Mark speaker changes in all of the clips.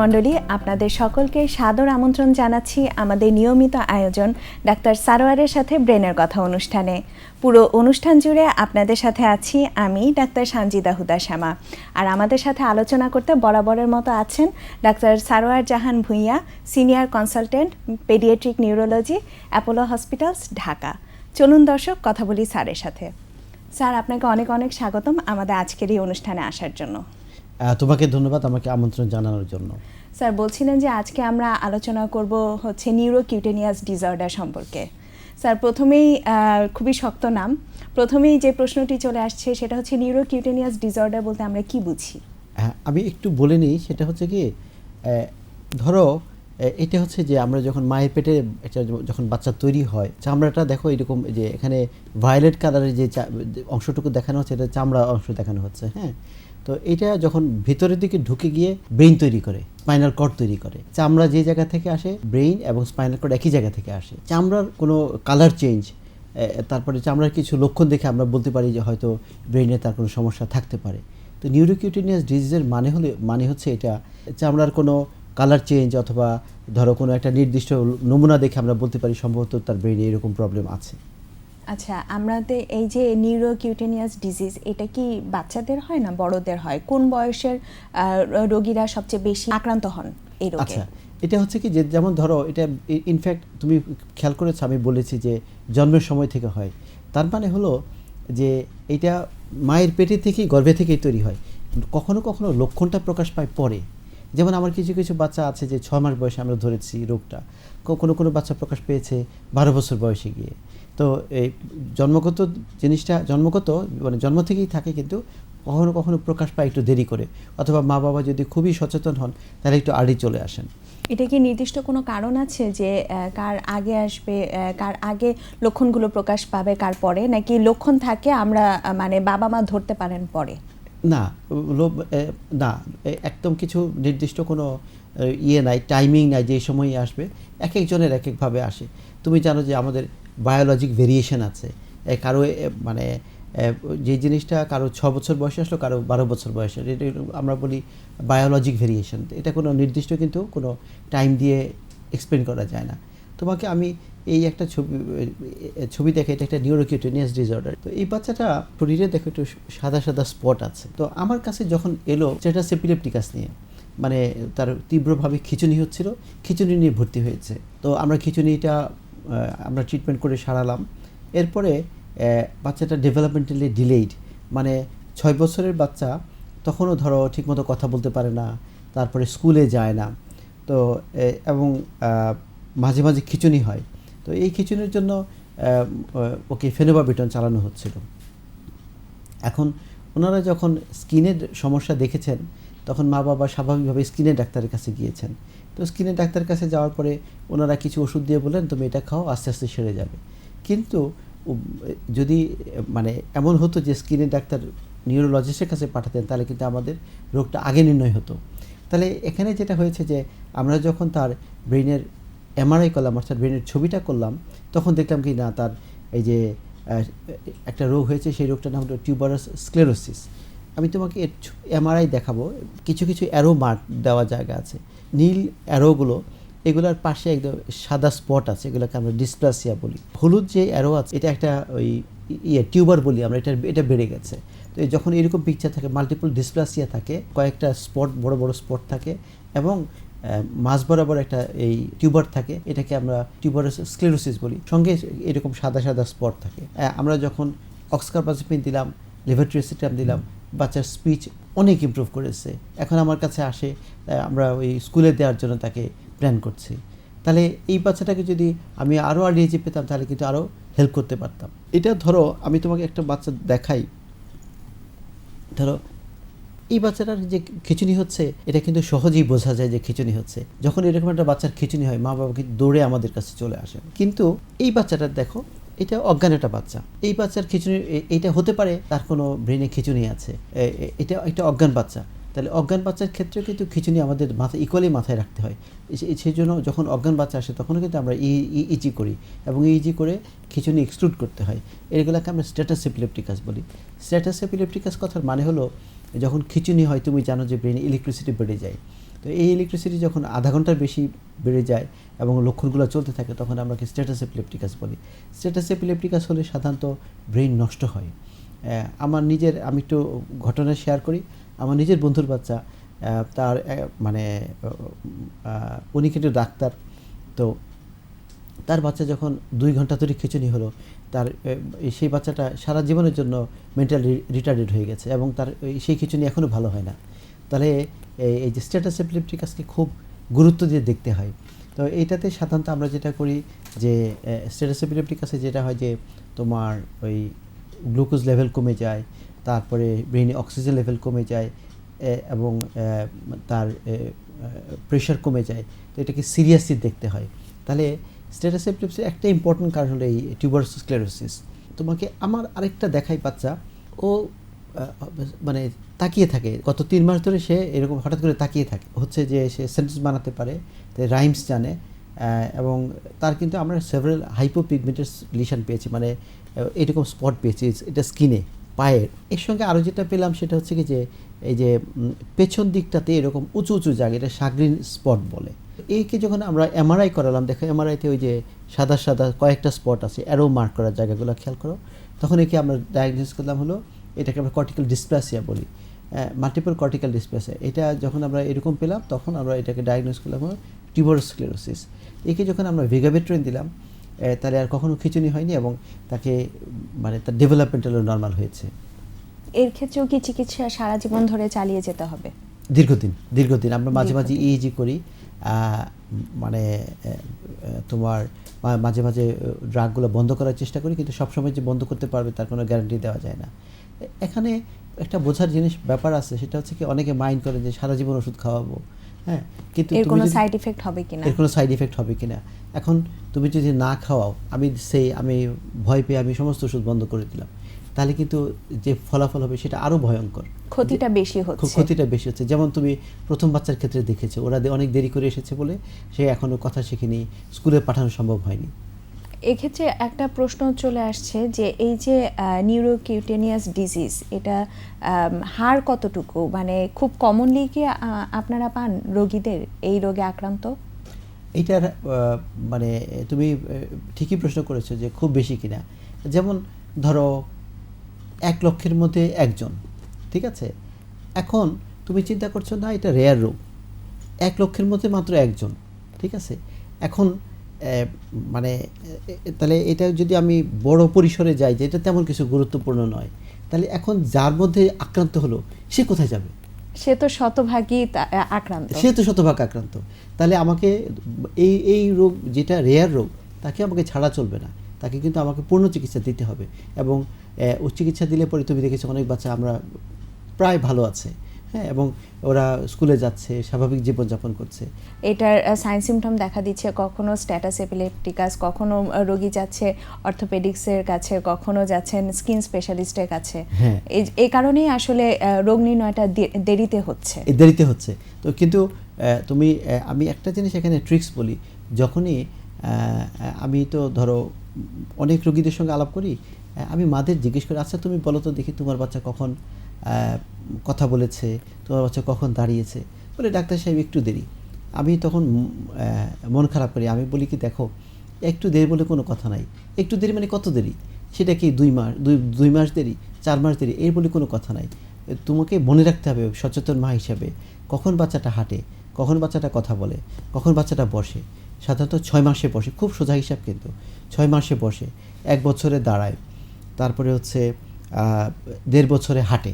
Speaker 1: মণ্ডলী, আপনাদের সকলকে সাদর আমন্ত্রণ জানাচ্ছি আমাদের নিয়মিত আয়োজন ডাক্তার সারোয়ারের সাথে ব্রেনের কথা অনুষ্ঠানে। পুরো অনুষ্ঠান জুড়ে আপনাদের সাথে আছি আমি ডাক্তার সানজিদা হুদা শ্যামা আর আমাদের সাথে আলোচনা করতে বরাবরের মতো আছেন doctor Sarwar Jahan Bhuiyan, senior consultant, pediatric neurology, Apollo hospitals, Dhaka. চলুন দর্শক, কথা বলি স্যারের সাথে। স্যার, আপনাকে অনেক অনেক স্বাগতম আমাদের আজকের এই অনুষ্ঠানে আসার জন্য।
Speaker 2: তোমাকে ধন্যবাদ আমাকে আমন্ত্রণ জানানোর জন্য।
Speaker 1: স্যার বলছিলেন যে আজকে আমরা আলোচনা করব হচ্ছে নিউরোকিউটেনিয়াস ডিসঅর্ডার সম্পর্কে। স্যার প্রথমেই খুবই শক্ত নাম। প্রথমেই যে প্রশ্নটি চলে আসছে সেটা হচ্ছে নিউরোকিউটেনিয়াস ডিসঅর্ডার বলতে আমরা কি বুঝি?
Speaker 2: হ্যাঁ আমি একটু বলে নিই সেটা হচ্ছে কি ধরো এটা হচ্ছে যে আমরা যখন মায়ের পেটে এটা যখন বাচ্চা তৈরি হয় চামড়াটা দেখো এরকম যে এখানে ভায়োলেট কালারের যে অংশটুকু দেখানো হচ্ছে এটা চামড়া অংশ দেখানো হচ্ছে হ্যাঁ? তো এটা যখন ভিতরের দিকে ঢুকে গিয়ে ব্রেইন তৈরি করে স্পাইনাল কর্ড তৈরি করে, চামড়া যে জায়গা থেকে আসে ব্রেইন এবং স্পাইনাল কর্ড একই জায়গা থেকে আসে। চামড়ার কোনো কালার চেঞ্জ তারপরে চামড়ার কিছু লক্ষণ দেখে আমরা বলতে পারি যে হয়তো ব্রেইনে তার কোনো সমস্যা থাকতে পারে। তো নিউরোকিউটেনিয়াস ডিজিজের মানে হলে মানে হচ্ছে এটা, চামড়ার কোনো কালার চেঞ্জ অথবা ধরো কোনো একটা নির্দিষ্ট নমুনা দেখে আমরা বলতে পারি সম্ভবত তার ব্রেইনে এরকম প্রবলেম আছে।
Speaker 1: আচ্ছা আমাদের এই যে নিউরোকিউটেনিয়াস ডিজিজ, এটা কি বাচ্চাদের হয় না বড়দের হয়? কোন বয়সের রোগীরা সবচেয়ে বেশি আক্রান্ত হন এই রোগে?
Speaker 2: আচ্ছা এটা হচ্ছে কি যে, যেমন ধরো, এটা ইনফ্যাক্ট তুমি খেয়াল করেছ, আমি বলেছি যে, জন্মের সময় থেকে হয়। তার মানে হলো যে, এটা মায়ের পেটে থেকেই, গর্ভে থেকেই তৈরি হয়। কখনো কখনো লক্ষণটা প্রকাশ পায় পরে। যেমন আমার কিছু কিছু বাচ্চা আছে যে ছ মাস বয়সে আমরা ধরেছি রোগটা। কোনো কোনো বাচ্চা প্রকাশ পেয়েছে বারো বছর বয়সে গিয়ে। তো এই জন্মগত জিনিসটা জন্মগত মানে জন্ম থেকেই থাকে কিন্তু কখনো কখনো প্রকাশ পায় একটু দেরি করে। অথবা মা বাবা যদি খুবই সচেতন হন তাহলে একটু আড়ি চলে আসেন।
Speaker 1: এটা কি নির্দিষ্ট কোনো কারণ আছে যে কার আগে আসবে কার আগে লক্ষণগুলো প্রকাশ পাবে কার পরে? নাকি লক্ষণ থাকে আমরা মানে বাবা মা ধরতে পারেন পরে?
Speaker 2: না না একদম কিছু নির্দিষ্ট কোনো ইয়ে নাই টাইমিং নাই যে সময় আসবে এক একজনের এক একভাবে আসে। তুমি জানো যে আমাদের বায়োলজিক ভেরিয়েশন আছে। কারও মানে যে জিনিসটা কারও ছ বছর বয়সে আসলো, কারও বারো বছর বয়সে এটা আমরা বলি বায়োলজিক ভেরিয়েশন এটা কোনো নির্দিষ্ট কিন্তু কোনো টাইম দিয়ে এক্সপ্লেন করা যায় না। তোমাকে আমি এই একটা ছবি ছবি দেখে এটা একটা নিউরোকিউটেনিয়াস ডিসঅর্ডার তো এই বাচ্চাটা শরীরে দেখো একটু সাদা সাদা স্পট আছে। তো আমার কাছে যখন এলো সেটা সেপিলেপটিকাস নিয়ে মানে তার তীব্রভাবে খিচুনি হচ্ছিল, খিচুনি নিয়ে ভর্তি হয়েছে। তো আমরা খিচুনিটা আমরা ট্রিটমেন্ট করে সারালাম। এরপরে বাচ্চাটা ডেভেলপমেন্টালি ডিলেইড মানে ছয় বছরের বাচ্চা তখনও ধরো ঠিকমতো কথা বলতে পারে না, তারপরে স্কুলে যায় না। তো এবং মাঝে মাঝে খিচুনি হয়। তো এই খিচুনির জন্য ওকে ফেনোবাবিটন চালানো হচ্ছিল। এখন ওনারা যখন স্কিনের সমস্যা দেখেছেন, তখন মা বাবা স্বাভাবিকভাবে স্কিনের ডাক্তারের কাছে গিয়েছেন। তো স্কিনের ডাক্তারের কাছে যাওয়ার পরে ওনারা কিছু ওষুধ দিয়ে বললেন, তুমি এটা খাও, আস্তে আস্তে সেরে যাবে। কিন্তু যদি মানে এমন হতো যে স্কিনের ডাক্তার নিউরোলজিস্টের কাছে পাঠাতেন, তাহলে কিন্তু আমাদের রোগটা আগে নির্ণয় হতো। তাহলে এখানে যেটা হয়েছে যে, আমরা যখন তার ব্রেনের এমআরআই করলাম, অর্থাৎ ব্রেনের ছবিটা করলাম, তখন দেখলাম কি না, তার এই যে একটা রোগ হয়েছে, সেই রোগটার নাম হলো টিউবারাস স্ক্লেরোসিস। আমি তোমাকে এমআরআই দেখাবো। কিছু কিছু অ্যারো মার্ক দেওয়া জায়গা আছে। নীল অ্যারোগুলো এগুলোর পাশে একদম সাদা স্পট আছে, এগুলোকে আমরা ডিসপ্লাসিয়া বলি। হলুদ যে অ্যারো আছে, এটা একটা ওই ইয়ে টিউবার বলি আমরা এটা এটা বেড়ে গেছে। তো যখন এরকম পিকচার থাকে মাল্টিপল ডিসপ্লাসিয়া থাকে, কয়েকটা স্পট বড় বড় স্পট থাকে, এবং মাঝ বরাবর একটা এই টিউবার থাকে, এটাকে আমরা টিউবার স্ক্লেরোসিস বলি। সঙ্গে এরকম সাদা সাদা স্পট থাকে। আমরা যখন অক্সকারবাজিপিন দিলাম লেভারট্রিসিটাম দিলাম বাচ্চার স্পিচ অনেক ইমপ্রুভ করেছে। এখন আমার কাছে আসে আমরা ওই স্কুলে দেওয়ার জন্য তাকে প্ল্যান করছি। তাহলে এই বাচ্চাটাকে যদি আমি আরও আর্লি যে পেতাম, তাহলে কিন্তু আরও হেল্প করতে পারতাম। এটা ধরো, আমি তোমাকে একটা বাচ্চা দেখাই। ধরো, এই বাচ্চাটার যে খিচুনি হচ্ছে, এটা কিন্তু সহজেই বোঝা যায় যে খিচুনি হচ্ছে। যখন এরকম একটা বাচ্চার খিচুনি হয় মা বাবা কিন্তু দৌড়ে আমাদের কাছে চলে আসেন। কিন্তু এই বাচ্চাটার দেখো এটা অজ্ঞান একটা বাচ্চা। এই বাচ্চার খিচুনি এ- এইটা হতে পারে তার কোনো ব্রেনে খিচুনি আছে। এটা একটা অজ্ঞান বাচ্চা। তাহলে অজ্ঞান বাচ্চার ক্ষেত্রেও কিন্তু খিচুনি আমাদের মাথায় ইকুয়ালি মাথায় রাখতে হয়। সেই জন্য যখন অজ্ঞান বাচ্চা আসে, তখনও কিন্তু আমরা ই ইজি করি এবং ইজি করে খিচুনি এক্সক্লুড করতে হয়। এগুলোকে আমরা স্ট্যাটাস এপিলেপটিকাস বলি। স্ট্যাটাস এপিলেপটিকাস কথার মানে হলো, যখন খিচুনি হয়, তুমি জানো যে ব্রেনে ইলেকট্রিসিটি বেড়ে যায়। তো এই ইলেকট্রিসিটি যখন আধা ঘণ্টার বেশি বেড়ে যায় এবং লক্ষণগুলো চলতে থাকে, তখন আমরা স্ট্যাটাস এপিলেপটিকাস বলি? স্ট্যাটাস এপিলেপটিকাস হলে সাধারণত ব্রেন নষ্ট হয়। আমার নিজের, আমি একটু ঘটনা শেয়ার করি। আমার নিজের বন্ধুর বাচ্চা তার মানে উনি কিন্তু ডাক্তার। তো তার বাচ্চা যখন দুই ঘণ্টা ধরে খিচুনি হলো, তার সেই বাচ্চাটা সারা জীবনের জন্য মেন্টাল রিটার্ডেড হয়ে গেছে এবং তার সেই খিচুনি এখনও ভালো হয় না। তাহলে এই- যে স্ট্যাটাস এপিলেপটিকাসকে খুব গুরুত্ব দিয়ে দেখতে হয়। তো এইটাতে সাধারণত আমরা যেটা করি যে স্ট্যাটাস এপিলেপটিকাসে যেটা হয় যে, তোমার ওই গ্লুকোজ লেভেল কমে যায়, তারপরে ব্রেনে অক্সিজেন লেভেল কমে যায় এবং তার প্রেশার কমে যায়। তো এটাকে সিরিয়াসলি দেখতে হয়। তাহলে স্ট্যাটাস এপিলেপসির একটা ইম্পর্টেন্ট কারণ হলো এই টিউবারস্ক্লেরোসিস তোমাকে আমার আরেকটা দেখাই বাচ্চা। ও মানে তাকিয়ে থাকে। গত তিন মাস ধরে সে এরকম হঠাৎ করে তাকিয়ে থাকে। হচ্ছে যে সে সেন্টেন্স বানাতে পারে রাইমস জানে এবং তার কিন্তু আমরা সেভারেল হাইপোপিগমেন্টেড লিশন পেয়েছি। মানে এরকম স্পট পেয়েছি, এটা স্কিনে পায়ের। এর সঙ্গে আরও যেটা পেলাম সেটা হচ্ছে কি যে, এই যে পেছন দিকটাতে এরকম উঁচু উঁচু জায়গা, এটা সাগ্রিন স্পট বলে। এইকে যখন আমরা এমআরআই করালাম, দেখো এমআরআইতে ওই যে সাদা সাদা কয়েকটা স্পট আছে অ্যারো মার্ক করার জায়গাগুলো খেয়াল করো। তখন একে আমরা ডায়াগনোস করলাম হলো, এটাকে আমরা কর্টিক্যাল ডিসপ্লাসিয়া বলি। মাল্টিপল কর্টিক্যাল ডিসপ্লাসিয়া এটা যখন আমরা এরকম পেলাম তখন আমরা এটাকে ডায়াগনোস করলাম টিউবারস্ক্লেরোসিস একে যখন আমরা ভেগাবেট্রেন দিলাম তাহলে আর কখনো খিচুনি হয়নি এবং তাকে মানে তার ডেভেলপমেন্টালও নর্মাল হয়েছে।
Speaker 1: এর ক্ষেত্রেও কি চিকিৎসা সারা জীবন ধরে চালিয়ে যেতে হবে?
Speaker 2: দীর্ঘদিন দীর্ঘদিন। আমরা মাঝে মাঝে
Speaker 1: দীর্ঘদিন।
Speaker 2: ইএজি করি। আহ, মানে তোমার মাঝে মাঝে ড্রাগগুলো বন্ধ করার চেষ্টা করি কিন্তু সবসময় যে বন্ধ করতে পারবে তার কোনো গ্যারান্টি দেওয়া যায় না। এখানে একটা বোঝার জিনিস ব্যাপার আছে সেটা হচ্ছে কি অনেকে মাইন্ড করে যে সারা জীবন ওষুধ খাওয়াবো। হ্যাঁ কিন্তু
Speaker 1: এর কোনো সাইড ইফেক্ট হবে কিনা?
Speaker 2: এর কোনো সাইড এফেক্ট হবে কিনা? এখন তুমি যদি না খাওয়াও আমি সেই আমি ভয় পেয়ে আমি সমস্ত ওষুধ বন্ধ করে দিলাম তাহলে কিন্তু যে ফলাফল হবে সেটা আরও ভয়ঙ্কর।
Speaker 1: ক্ষতিটা বেশি হচ্ছে।
Speaker 2: ক্ষতিটা বেশি হচ্ছে। যেমন তুমি প্রথম বাচ্চার ক্ষেত্রে দেখেছ ওরা অনেক দেরি করে এসেছে বলে সে এখনও কথা শেখেনি স্কুলে পাঠানো সম্ভব হয়নি।
Speaker 1: এক্ষেত্রে একটা প্রশ্ন চলে আসছে যে এই যে নিউরোকিউটেনিয়াস ডিজিজ এটা হার কতটুকু? মানে খুব কমনলি কি আপনারা পান রোগীদের এই রোগে আক্রান্ত?
Speaker 2: এইটার আহ, মানে তুমি ঠিকই প্রশ্ন করেছ যে খুব বেশি কিনা। যেমন ধরো এক লক্ষের মধ্যে একজন ঠিক আছে? এখন তুমি চিন্তা করছ না এটা রেয়ার রোগ। এক লক্ষের মধ্যে মাত্র একজন ঠিক আছে? এখন মানে তাহলে এটা যদি আমি বড় পরিসরে যাই যে এটা তেমন কিছু গুরুত্বপূর্ণ নয় তাহলে এখন যার মধ্যে আক্রান্ত হলো সে কোথায় যাবে?
Speaker 1: সে তো শতভাগই আক্রান্ত।
Speaker 2: সে তো শতভাগ আক্রান্ত। তাহলে আমাকে এই এই রোগ যেটা রেয়ার রোগ তাকে আমাকে ছাড়া চলবে না। তাকে কিন্তু আমাকে পূর্ণ চিকিৎসা দিতে হবে। এবং চিকিৎসা দিলে পরে তুমি দেখেছ অনেক বাচ্চা আমরা প্রায় ভালো আছে। হ্যাঁ এবং ওরা স্কুলে যাচ্ছে স্বাভাবিক জীবনযাপন করছে।
Speaker 1: এটার সাইন সিমটম দেখা দিচ্ছে কখনো স্ট্যাটাস এপিলেপটিকাস কখনো রোগী যাচ্ছে অর্থোপেডিক্সের কাছে কখনো যাচ্ছেন স্কিন স্পেশালিস্টের কাছে।
Speaker 2: হ্যাঁ।
Speaker 1: এই- কারণেই আসলে রোগ নির্ণয়টা দেরিতে হচ্ছে।
Speaker 2: দেরিতে হচ্ছে। তো কিন্তু তুমি আমি একটা জিনিস এখানে ট্রিক্স বলি। যখনই আমি তো ধরো অনেক রোগীদের সঙ্গে আলাপ করি আমি মাদের জিজ্ঞেস করি আচ্ছা তুমি বলো তো দেখি তোমার বাচ্চা কখন কথা বলেছে, তোমার বাচ্চা কখন দাঁড়িয়েছে? বলে, ডাক্তার সাহেব, একটু দেরি। আমি তখন মন খারাপ করি। আমি বলি কি, দেখো, একটু দেরি বলে কোনো কথা নাই। একটু দেরি মানে কত দেরি? সেটা কি দুই মাস, দুই দুই মাস দেরি, চার মাস দেরি? এর বলে কোনো কথা নাই। তোমাকে মনে রাখতে হবে, সচেতন মা হিসাবে, কখন বাচ্চাটা হাঁটে, কখন বাচ্চাটা কথা বলে, কখন বাচ্চাটা বসে। সাধারণত ছয় মাসে বসে, খুব সোজা হিসাব কিন্তু, ছয় মাসে বসে, এক বছরে দাঁড়ায়, তারপরে হচ্ছে দেড় বছরে হাঁটে।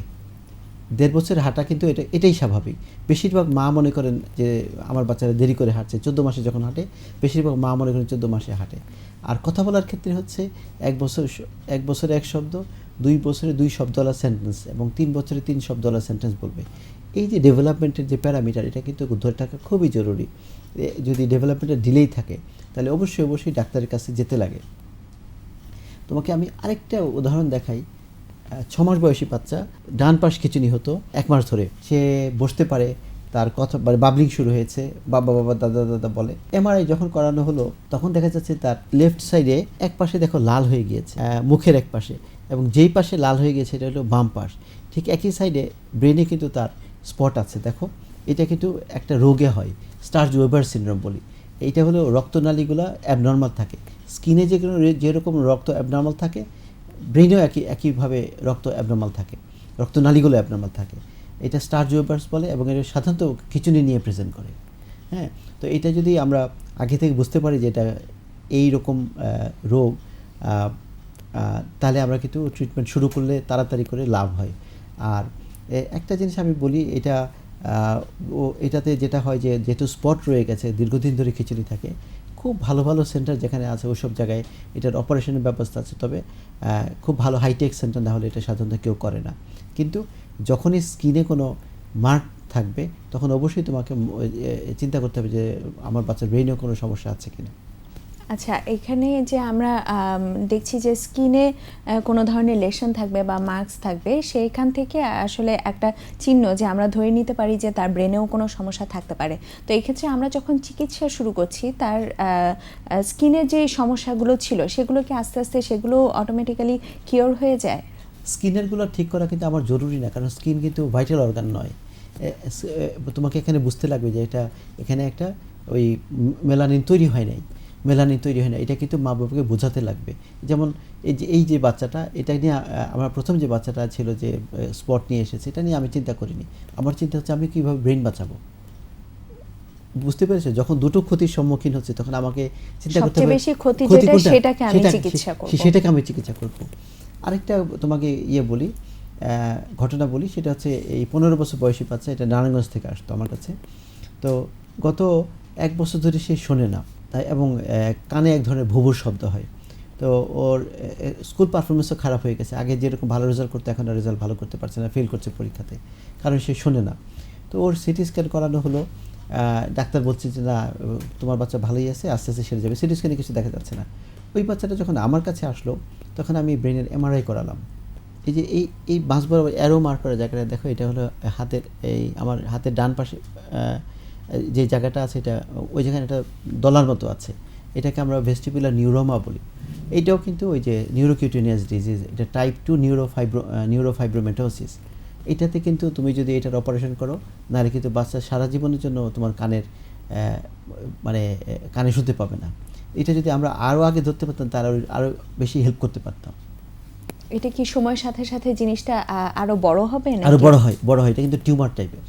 Speaker 2: দেড় বছরের হাঁটা কিন্তু এটা, এটাই স্বাভাবিক। বেশিরভাগ মা মনে করেন যে, আমার বাচ্চারা দেরি করে হাঁটছে, চোদ্দ মাসে যখন হাঁটে, বেশিরভাগ মা মনে করেন চোদ্দ মাসে হাঁটে। আর কথা বলার ক্ষেত্রে হচ্ছে, এক বছর, এক বছরে এক শব্দ, দুই বছরে দুই শব্দওয়ালা সেন্টেন্স এবং তিন বছরে তিন শব্দওয়ালা সেন্টেন্স বলবে। এই যে ডেভেলপমেন্টের যে প্যারামিটার এটা কিন্তু ধরে থাকা খুবই জরুরি। যদি ডেভেলপমেন্টের ডিলেই থাকে, তাহলে অবশ্যই অবশ্যই ডাক্তারের কাছে যেতে লাগে। তোমাকে আমি আরেকটা উদাহরণ দেখাই। আহ, ছ মাস বয়সী বাচ্চা ডান পাশ খিচুনি হতো এক মাস ধরে। সে বসতে পারে তার কথা মানে বাবলিং শুরু হয়েছে বাবা বাবা দাদা দাদা বলে। এমআরআই যখন করানো হলো তখন দেখা যাচ্ছে তার লেফট সাইডে এক পাশে দেখো লাল হয়ে গিয়েছে মুখের এক পাশে। এবং যেই পাশে লাল হয়ে গিয়েছে এটা হলো বাম পাশ। ঠিক একই সাইডে ব্রেনে কিন্তু তার স্পট আছে দেখো। এটা কিন্তু একটা রোগে হয় স্টার্জ ওয়েবার সিনড্রোম বলি। এইটা হলো রক্তনালীগুলো অ্যাবনর্মাল থাকে। স্কিনে যে যেরকম রক্ত অ্যাবনর্মাল থাকে ব্রেনেও একই, একইভাবে রক্ত অ্যাবনর্মাল থাকে, রক্তনালীগুলো অ্যাবনর্মাল থাকে। এটা স্টার জুয়েবার্স বলে এবং এটা সাধারণত খিচুনি নিয়ে প্রেজেন্ট করে। হ্যাঁ? তো এটা যদি আমরা আগে থেকে বুঝতে পারি যে এটা এই রকম রোগ তাহলে আমরা কিন্তু ট্রিটমেন্ট শুরু করলে তাড়াতাড়ি করে লাভ হয়। আর একটা জিনিস আমি বলি, এটা ও, এটাতে যেটা হয় যে যেহেতু স্পট রয়ে গেছে, দীর্ঘদিন ধরে খিচুড়ি থাকে খুব ভালো ভালো সেন্টার যেখানে আছে ওইসব জায়গায় এটার অপারেশনের ব্যবস্থা আছে। তবে খুব ভালো হাইটেক সেন্টার না হলে এটা সাধারণত কেউ করে না। কিন্তু যখনই স্কিনে কোনো মার্ক থাকবে, তখন অবশ্যই তোমাকে চিন্তা করতে হবে যে আমার বাচ্চার ব্রেনেও কোনো সমস্যা আছে কিনা।
Speaker 1: আচ্ছা এখানে যে আমরা দেখছি যে স্কিনে কোনো ধরনের লেশন থাকবে বা মার্কস থাকবে, সেইখান থেকে আসলে একটা চিহ্ন যে আমরা ধরে নিতে পারি যে তার ব্রেনেও কোনো সমস্যা থাকতে পারে। তো এক্ষেত্রে আমরা যখন চিকিৎসা শুরু করছি, তার স্কিনের যে সমস্যাগুলো ছিল সেগুলো কি আস্তে আস্তে সেগুলো অটোমেটিক্যালি কিওর হয়ে যায়?
Speaker 2: স্কিনেরগুলো ঠিক করা কিন্তু আমার জরুরি না, কারণ স্কিন কিন্তু ভাইটাল অর্গান নয়। তোমাকে এখানে বুঝতে লাগবে যে এটা, এখানে একটা ওই মেলানিন তৈরি হয় নাই। মেলানিন তৈরি হয় না এটা কিন্তু মা বাবাকে বোঝাতে লাগবে। যেমন এই যে এই যে বাচ্চাটা এটা নিয়ে আমার প্রথম যে বাচ্চাটা ছিল যে স্পট নিয়ে এসেছে এটা নিয়ে আমি চিন্তা করিনি। আমার চিন্তা হচ্ছে আমি কীভাবে ব্রেন বাঁচাবো? বুঝতে পেরেছ? যখন দুটো ক্ষতির সম্মুখীন হচ্ছে তখন আমাকে চিন্তা করতে হবে
Speaker 1: বেশি ক্ষতি যেটা, সেটাকে আমি চিকিৎসা
Speaker 2: সে-
Speaker 1: করব।
Speaker 2: সেটাকে আমি চিকিৎসা করব। আরেকটা তোমাকে ইয়ে বলি আহ, ঘটনা বলি সেটা হচ্ছে এই পনেরো বছর বয়সী বাচ্চা এটা নারায়ণগঞ্জ থেকে আসতো আমার কাছে। তো গত এক বছর ধরে সে শোনে না। তাই এবং কানে এক ধরনের ভুবুর শব্দ হয়। তো ওর স্কুল পারফরমেন্সও খারাপ হয়ে গেছে। আগে যেরকম ভালো রেজাল্ট করতে, এখন আর রেজাল্ট ভালো করতে পারছে না ফেল করছে পরীক্ষাতে। কারণ সে শোনে না। তো ওর সিটি স্ক্যান করানো হলো ডাক্তার বলছে যে, না তোমার বাচ্চা ভালোই আছে, আস্তে আস্তে সেরে যাবে। সিটি স্ক্যানে কিছু দেখা যাচ্ছে না। ওই বাচ্চাটা যখন আমার কাছে আসলো, তখন আমি ব্রেনের এমআরআই করালাম। এই যে, এই এই বাঁশ বরাবর অ্যারো মার্ক করা জায়গাটা, দেখো, এটা হলো হাতের, এই আমার হাতের ডান পাশে যে জায়গাটা আছে এটা ওই জায়গায় একটা দলার মতো আছে। এটাকে আমরা ভেস্টিপুলার নিউরোমা বলি। এইটাও কিন্তু ওই যে নিউরোকিউটিনিয়াস ডিজিজ এটা টাইপ টু নিউরোফাইব্রো নিউরোফাইব্রোমেটোসিস এটাতে কিন্তু তুমি যদি এটার অপারেশন করো নাহলে কিন্তু বাচ্চা সারা জীবনের জন্য তোমার কানের মানে কানে শুনতে পাবে না। এটা যদি আমরা আরও আগে ধরতে পারতাম তাহলে আরও বেশি হেল্প করতে পারতাম।
Speaker 1: এটা কি সময়ের সাথে সাথে জিনিসটা আ, আরও বড় হবে
Speaker 2: আরও? বড় হয় বড় হয়। এটা কিন্তু টিউমার টাইপের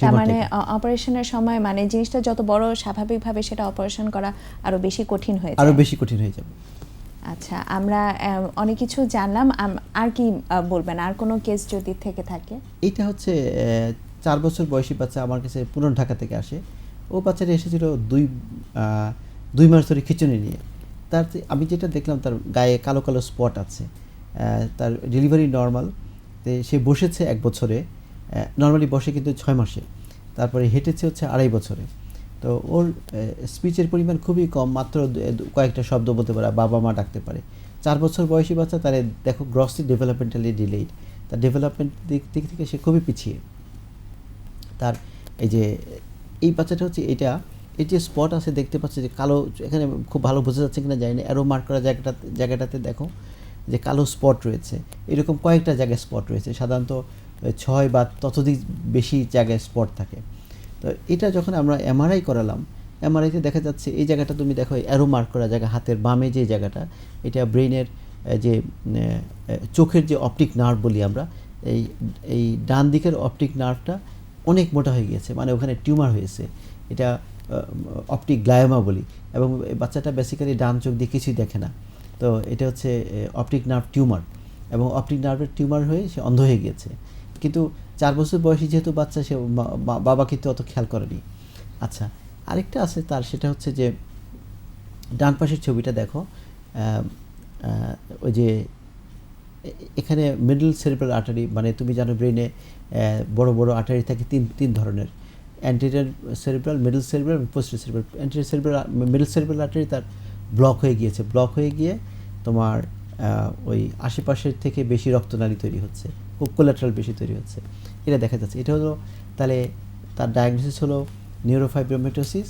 Speaker 1: তার মানে অপারেশনের সময় মানে জিনিসটা যত বড় স্বাভাবিকভাবে সেটা অপারেশন করা আরও বেশি কঠিন হয়ে যায়।
Speaker 2: বেশি কঠিন হয়ে যাবে।
Speaker 1: আচ্ছা আমরা অনেক কিছু জানলাম। আর কি বলবেন? আর কোনো কেস যদি থেকে থাকে?
Speaker 2: এইটা হচ্ছে চার বছর বয়সী বাচ্চা আমার কাছে পুরনো ঢাকা থেকে আসে। ও বাচ্চাটা এসেছিল দুই দুই মাস ধরে খিচুনি নিয়ে। তার আমি যেটা দেখলাম তার গায়ে কালো কালো স্পট আছে। তার ডেলিভারি নর্মাল সে বসেছে এক বছরে। নর্মালি বসে কিন্তু ছয় মাসে। তারপরে হেঁটেছে হচ্ছে আড়াই বছরে। তো ওর স্পিচের পরিমাণ খুবই কম, মাত্র কয়েকটা শব্দ বলতে পারে, বাবা মা ডাকতে পারে। চার বছর বয়সী বাচ্চা, তারে দেখো গ্রসলি ডেভেলপমেন্টালি ডিলেইড তার ডেভেলপমেন্ট দিক দিক থেকে সে খুবই পিছিয়ে। তার এই যে, এই বাচ্চাটা হচ্ছে এটা এই যে স্পট আছে, দেখতে পাচ্ছি যে কালো, এখানে খুব ভালো বোঝা যাচ্ছে কিনা জানি না। অ্যারো মার্ক করা জায়গাটা, জায়গাটাতে দেখো যে কালো স্পট রয়েছে। এরকম কয়েকটা জায়গায় স্পট রয়েছে। সাধারণত ছয় বা ততোধিক বেশি জায়গায় স্পট থাকে। তো এটা যখন আমরা এমআরআই করালাম এমআরআইতে দেখা যাচ্ছে এই জায়গাটা তুমি দেখো অ্যারো মার্ক করা জায়গা, হাতের বামে যে জায়গাটা, এটা ব্রেনের যে চোখের যে অপটিক নার্ভ বলি আমরা, এই এই ডান দিকের অপটিক নার্ভটা অনেক মোটা হয়ে গিয়েছে মানে ওখানে টিউমার হয়েছে। এটা অপটিক গ্লায়োমা বলি। এবং বাচ্চাটা বেসিক্যালি ডান চোখ দিয়ে কিছুই দেখে না। তো এটা হচ্ছে অপটিক নার্ভ টিউমার এবং অপটিক নার্ভের টিউমার হয়ে সে অন্ধ হয়ে গিয়েছে। কিন্তু চার বছর বয়সী যেহেতু বাচ্চা সে বাবা কিন্তু অত খেয়াল করেনি। আচ্ছা আরেকটা আছে তার, সেটা হচ্ছে যে, ডান পাশের ছবিটা দেখো ওই যে এখানে মিডল সেরিব্রাল আর্টারি মানে তুমি জানো ব্রেনে বড় বড় আর্টারি থাকে তিন তিন ধরনের। Anterior cerebral middle cerebral posterior cerebral anterior cerebral middle cerebral artery তার ব্লক হয়ে গিয়েছে। ব্লক হয়ে গিয়ে তোমার ওই আশেপাশের থেকে বেশি রক্তনালী তৈরি হচ্ছে। কোলাটারাল বেশি তৈরি হচ্ছে। এটা দেখা যাচ্ছে। এটা হলো তাহলে তার ডায়াগনোসিস হলো নিউরোফাইব্রোমেটোসিস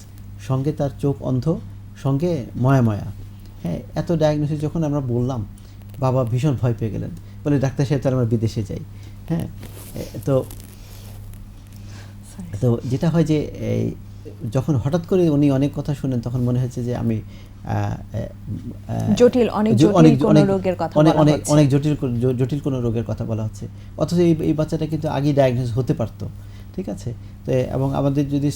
Speaker 2: সঙ্গে তার চোখ অন্ধ সঙ্গে ময়া ময়া। হ্যাঁ এত ডায়াগনোসিস যখন আমরা বললাম বাবা ভীষণ ভয় পেয়ে গেলেন। বলে ডাক্তার সাহেব তাহলে আমরা বিদেশে যাই। হ্যাঁ তো তো যেটা হয় যে এই যখন হঠাৎ করে উনি অনেক কথা শুনেন তখন মনে হচ্ছে যে আমি
Speaker 1: জটিল, অনেক জটিল কোনো রোগের কথা
Speaker 2: অনেক অনেক অনেক জটিল জটিল কোনো রোগের কথা বলা হচ্ছে। অথচ এই এই বাচ্চাটা কিন্তু আগেই ডায়াগনোস হতে পারতো ঠিক আছে? তো এবং আমাদের যদি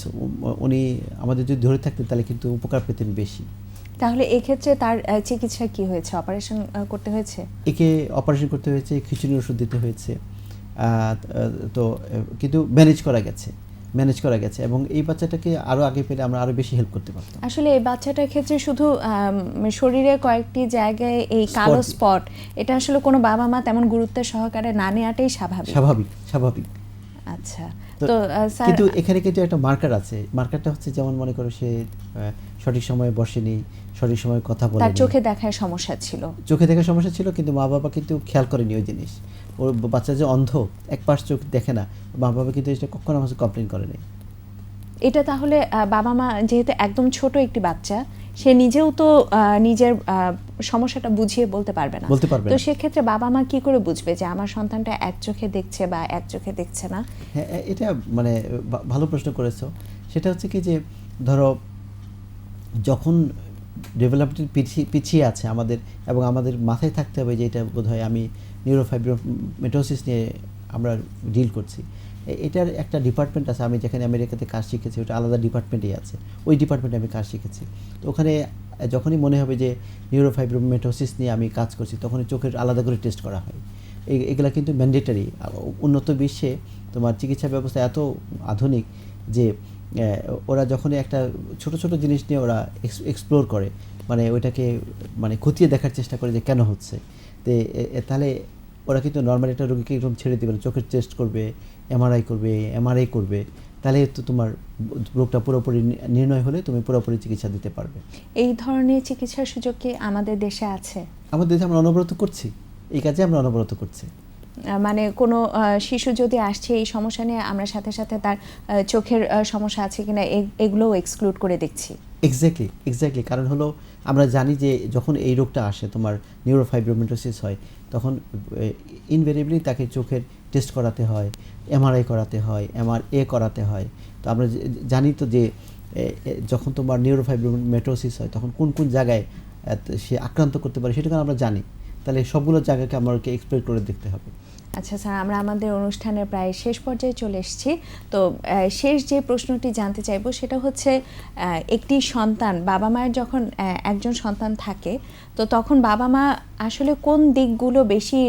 Speaker 2: উনি আমাদের যদি ধরে থাকতেন তাহলে কিন্তু উপকার পেতেন বেশি।
Speaker 1: তাহলে এক্ষেত্রে তার চিকিৎসা কি হয়েছে? অপারেশন করতে হয়েছে?
Speaker 2: একে অপারেশন করতে হয়েছে খিচুড়ি ওষুধ দিতে হয়েছে। তো কিন্তু ম্যানেজ করা গেছে। ম্যানেজ করা গেছে এবং এই বাচ্চাটাকে আরও আগে পেলে আমরা আরও বেশি হেল্প করতে পারতাম।
Speaker 1: আসলে এই বাচ্চাটার ক্ষেত্রে শুধু শরীরে কয়েকটি জায়গায় এই কালো স্পট এটা আসলে কোনো বাবা মা তেমন গুরুত্বের সহকারে না নেওয়াটাই স্বাভাবিক।
Speaker 2: স্বাভাবিক স্বাভাবিক।
Speaker 1: আচ্ছা।
Speaker 2: তো- কিন্তু এখানে কিন্তু একটা মার্কার আছে। মার্কারটা হচ্ছে যেমন মনে করো সে সঠিক সময়ে বসেনি সঠিক সময়ে কথা বলে
Speaker 1: তার চোখে দেখায় সমস্যা ছিল।
Speaker 2: চোখে দেখার সমস্যা ছিল কিন্তু মা বাবা কিন্তু খেয়াল করেনি ওই জিনিস। ওর বাচ্চা যে অন্ধ এক পাশ চোখ দেখে না মা বাবা কিন্তু এটা কখনো আমাকে কমপ্লেন করেনি।
Speaker 1: এটা তাহলে বাবা মা যেহেতু একদম ছোট একটি বাচ্চা সে নিজেও তো নিজের সমস্যাটা বুঝিয়ে বলতে পারবে না।
Speaker 2: বলতে পারবে
Speaker 1: তো সেক্ষেত্রে বাবা মা কি করে বুঝবে যে আমার সন্তানটা এক চোখে দেখছে বা এক চোখে দেখছে না?
Speaker 2: হ্যাঁ এটা মানে ভালো প্রশ্ন করেছ। সেটা হচ্ছে কি যে ধরো যখন ডেভেলপমেন্ট পিছিয়ে পিছিয়ে আছে আমাদের এবং আমাদের মাথায় থাকতে হবে যে এটা বোধহয় আমি নিউরোফাইব্রোমেটোসিস নিয়ে আমরা ডিল করছি। এটার একটা ডিপার্টমেন্ট আছে, আমি যেখানে আমেরিকাতে কাজ শিখেছি, ওটা আলাদা ডিপার্টমেন্টেই আছে। ওই ডিপার্টমেন্টে আমি কাজ শিখেছি। তো ওখানে যখনই মনে হবে যে নিউরোফাইব্রোমেটোসিস নিয়ে আমি কাজ করছি, তখনই চোখের আলাদা করে টেস্ট করা হয়। এই- এগুলা কিন্তু ম্যান্ডেটারি উন্নত বিশ্বে তোমার চিকিৎসা ব্যবস্থা এত আধুনিক যে ওরা যখনই একটা ছোট ছোট জিনিস নিয়ে ওরা এক্সপ্লোর করে মানে ওইটাকে মানে খতিয়ে দেখার চেষ্টা করে যে কেন হচ্ছে। তো তাহলে ওরা কিন্তু নর্মাল একটা রোগীকে একদম ছেড়ে দেবে না, চোখের টেস্ট করবে এমআরআই করবে এমআরআই করবে তাহলে তো তোমার রোগটা পুরোপুরি নির্ণয় হলে তুমি পুরোপুরি চিকিৎসা দিতে পারবে।
Speaker 1: এই ধরনের চিকিৎসার সুযোগ কি আমাদের দেশে আছে?
Speaker 2: আমাদের দেশে আমরা অনবরত করছি। এই কাজে আমরা অনবরত করছি।
Speaker 1: মানে কোনো শিশু যদি আসছে এই সমস্যা নিয়ে আমরা সাথে সাথে তার চোখের সমস্যা আছে কিনা এগুলোও এক্সক্লুড করে দেখছি।
Speaker 2: এক্স্যাক্টলি এক্স্যাক্টলি কারণ হলো আমরা জানি যে যখন এই রোগটা আসে তোমার নিউরোফাইব্রোমেটোসিস হয় তখন ইনভেরিয়েবলি তাকে চোখের টেস্ট করাতে হয় এমআরআই করাতে হয় এমআর এ করাতে হয়। তো আমরা জানি তো যে যখন তোমার নিউরোফাইব্রোমেটোসিস হয়, তখন কোন কোন জায়গায় সে আক্রান্ত করতে পারে সেটা আমরা জানি। তাহলে সবগুলো জায়গাকে আমাকে এক্সপ্লোর করে দেখতে হবে।
Speaker 1: আচ্ছা স্যার, আমরা আমাদের অনুষ্ঠানের প্রায় শেষ পর্যায়ে চলে এসেছি। তো শেষ যে প্রশ্নটি জানতে চাইব সেটা হচ্ছে একটি সন্তান, বাবা মায়ের যখন একজন সন্তান থাকে, তো তখন বাবা মা আসলে কোন দিকগুলো বেশি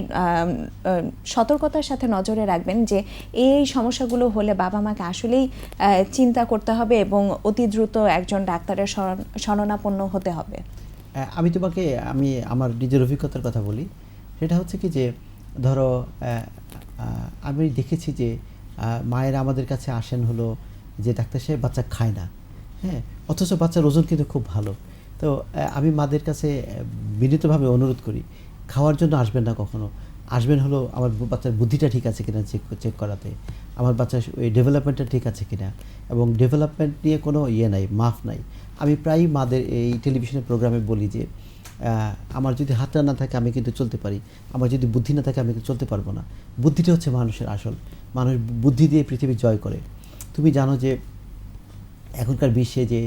Speaker 1: সতর্কতার সাথে নজরে রাখবেন যে এই সমস্যাগুলো হলে বাবা মাকে আসলেই চিন্তা করতে হবে এবং অতি দ্রুত একজন ডাক্তারের শরণাপন্ন হতে হবে?
Speaker 2: আমি তোমাকে, আমি আমার নিজের অভিজ্ঞতার কথা বলি। সেটা হচ্ছে কি যে, ধরো আমি দেখেছি যে মায়েরা আমাদের কাছে আসেন হলো যে, ডাক্তার সাহেব, বাচ্চা খায় না। হ্যাঁ অথচ বাচ্চার ওজন কিন্তু খুব ভালো। তো আমি মাদের কাছে বিনীতভাবে অনুরোধ করি, খাওয়ার জন্য আসবেন না কখনো। আসবেন হলো, আমার বাচ্চার বুদ্ধিটা ঠিক আছে কিনা চেক চেক করাতে। আমার বাচ্চার ওই ডেভেলপমেন্টটা ঠিক আছে কিনা? এবং ডেভেলপমেন্ট নিয়ে কোনো ইয়ে নাই, মাফ নাই। আমি প্রায়ই মাদের এই টেলিভিশনের প্রোগ্রামে বলি যে আমার যদি হাতটা না থাকে আমি কিন্তু চলতে পারি। আমার যদি বুদ্ধি না থাকে আমি কিন্তু চলতে পারব না। বুদ্ধিটা হচ্ছে মানুষের আসল। মানুষ বুদ্ধি দিয়ে পৃথিবী জয় করে। তুমি জানো যে, এখনকার বিশ্বে যে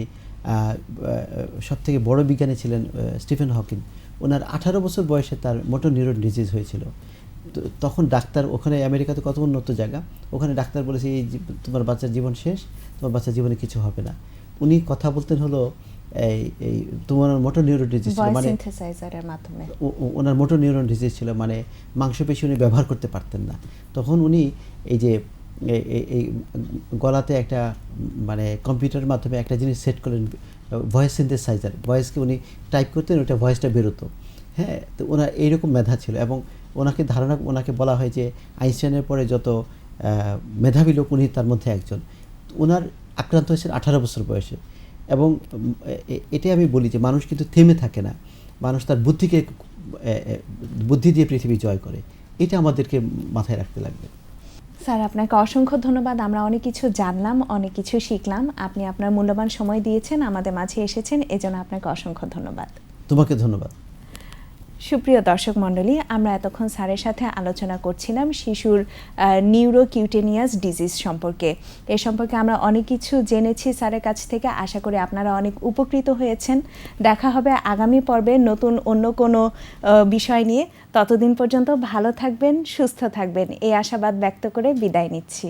Speaker 2: সব থেকে বড় বিজ্ঞানী ছিলেন স্টিফেন হকিন ওনার আঠারো বছর বয়সে তার মোটর নিউরন ডিজিজ হয়েছিল। তখন ডাক্তার ওখানে আমেরিকাতে কত উন্নত জায়গা ওখানে ডাক্তার বলেছে এই তোমার বাচ্চার জীবন শেষ তোমার বাচ্চার জীবনে কিছু হবে না। উনি কথা বলতেন হলো এই এই তোমার মোটর নিউরন ডিজিজ ছিল মানে
Speaker 1: মাধ্যমে।
Speaker 2: ওনার মোটর নিউরন ডিজিজ ছিল মানে মাংসপেশি উনি ব্যবহার করতে পারতেন না। তখন উনি এই যে এই গলাতে একটা মানে কম্পিউটারের মাধ্যমে একটা জিনিস সেট করলেন ভয়েস সিনথেসাইজার ভয়েসকে উনি টাইপ করতেন ওটা ভয়েসটা বেরোতো। হ্যাঁ তো ওনার এইরকম মেধা ছিল এবং ওনাকে ধারণা ওনাকে বলা হয় যে আইনস্টাইনের পরে যত মেধাবী লোক উনি তার মধ্যে একজন। ওনার আক্রান্ত হয়েছেন আঠারো বছর বয়সে। এবং এটাই আমি বলি যে মানুষ কিন্তু থেমে থাকে না। মানুষ তার বুদ্ধিকে বুদ্ধি দিয়ে পৃথিবী জয় করে। এটা আমাদেরকে মাথায় রাখতে লাগবে।
Speaker 1: স্যার আপনাকে অসংখ্য ধন্যবাদ। আমরা অনেক কিছু জানলাম অনেক কিছু শিখলাম। আপনি আপনার মূল্যবান সময় দিয়েছেন আমাদের মাঝে এসেছেন। এজন্য আপনাকে অসংখ্য ধন্যবাদ।
Speaker 2: তোমাকে ধন্যবাদ।
Speaker 1: সুপ্রিয় দর্শক মণ্ডলী, আমরা এতক্ষণ স্যারের সাথে আলোচনা করছিলাম শিশুর নিউরো কিউটেনিয়াস ডিজিজ সম্পর্কে। এ সম্পর্কে আমরা অনেক কিছু জেনেছি স্যারের কাছ থেকে, আশা করি আপনারা অনেক উপকৃত হয়েছেন। দেখা হবে আগামী পর্বে নতুন অন্য কোনো বিষয় নিয়ে। ততদিন পর্যন্ত ভালো থাকবেন, সুস্থ থাকবেন। এই আশাবাদ ব্যক্ত করে বিদায় নিচ্ছি।